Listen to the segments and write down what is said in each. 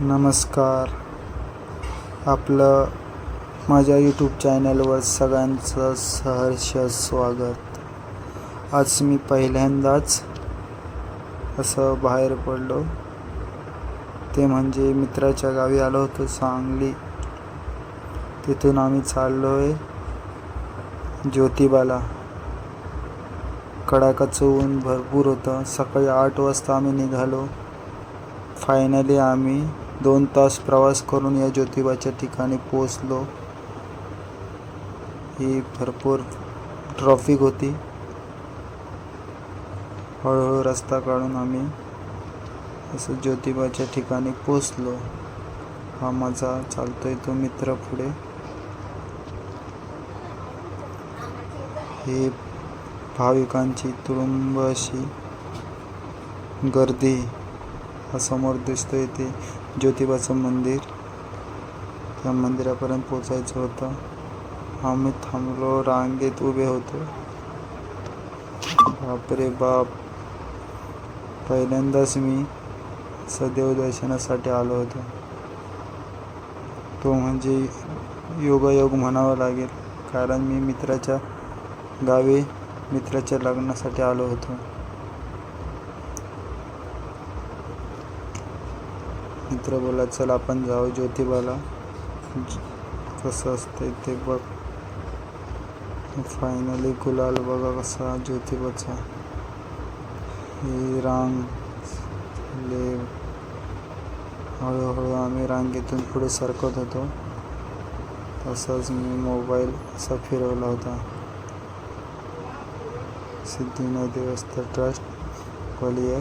नमस्कार. आपलं माझ्या यूट्यूब चॅनलवर सगळ्यांचं सहर्ष स्वागत. आज मी पहिल्यांदाच असं बाहेर पडलो. ते म्हणजे मित्राच्या गावी आलो होतो सांगली. तिथून आम्ही चाललो आहे ज्योतिबाला. कडाकाचं ऊन भरपूर होतं. सकाळी आठ वाजता आम्ही निघालो. फायनली आम्ही दोन तास प्रवास करून या ज्योतिबाच्या ठिकाणी पोचलो ही भरपूर ट्रॉफिक होती. हळूहळू रस्ता काढून आम्ही असं ज्योतिबाच्या ठिकाणी पोचलो हा माझा चालतोय तो मित्र पुढे. हे भाविकांची तुडुंब अशी गर्दी. हा समोर दिसतोय ते ज्योतिबाचं मंदिर. त्या मंदिरापर्यंत पोचायचं होतं. आम्ही थांबलो रांगेत उभे होतो. बापरे बाप. पहिल्यांदाच मी सदैव दर्शनासाठी आलो होतो. तो म्हणजे योगायोग म्हणावा लागेल कारण मी मित्राच्या गावी मित्राच्या लग्नासाठी आलो होतो. मित्र बोला चल आपण जाऊ ज्योतिबाला. कसं असतं ते बघ. फायनली गुलाल बघा कसा ज्योतिबाचा. ही रांग ले. हळूहळू आम्ही रांगेतून पुढे सरकत होतो. तसाच मी मोबाईल असा फिरवला होता. सिद्धिविनायक देवस्थान ट्रस्ट ग्वालियर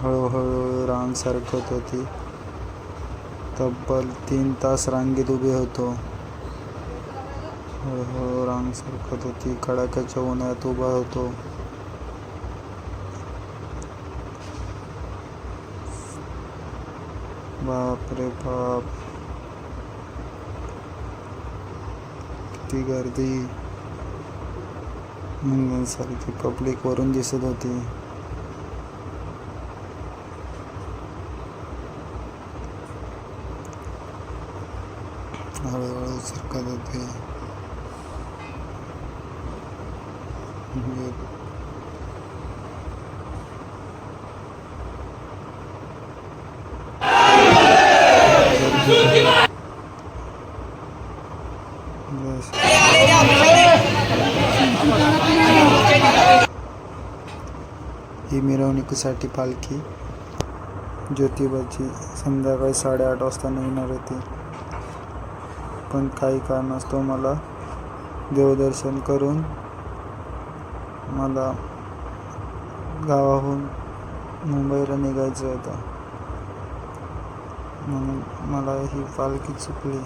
हळूहळू रांग सरकत होती. तब्बल तीन तास रांगेत उभे होतो. हळूहळू रांग सरकत होती. कडाक्याच्या उन्हाळ्यात उभा होतो. बाप रे बाप. किती गर्दी. मुंग्यांसारखी पब्लिक वरून दिसत होती. हळूहळू सरकत होते म्हणजे ही मिरवणुकीसाठी पालखी ज्योतिबाची संध्याकाळी साडेआठ वाजता निघणार होती पण काही कारणास्तव मला देवदर्शन करून मला गावाहून मुंबईला निघायचं होतं. म्हणून मला ही पालखी चुकली.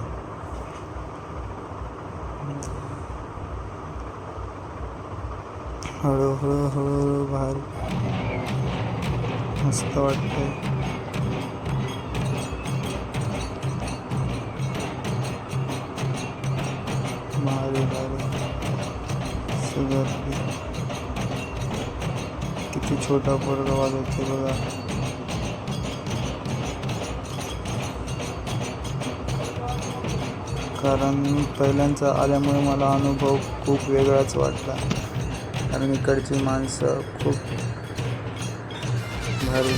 हळूहळू हळूहळू बाहेर मस्त वाटतंय. भारी भारी सुधारली किती छोटा पोरगा वाजवते बघा कारण पहिल्यांदा आल्यामुळे मला अनुभव खूप वेगळाच वाटला. कारण इकडची माणसं खूप भारी.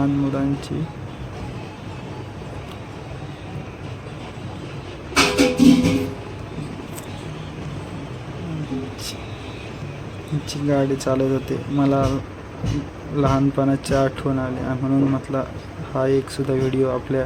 लहान मुलांची. गाडी चालत होते. मला लहानपणाची आठवण आली म्हणून म्हटलं हा एक सुद्धा व्हिडिओ आपल्या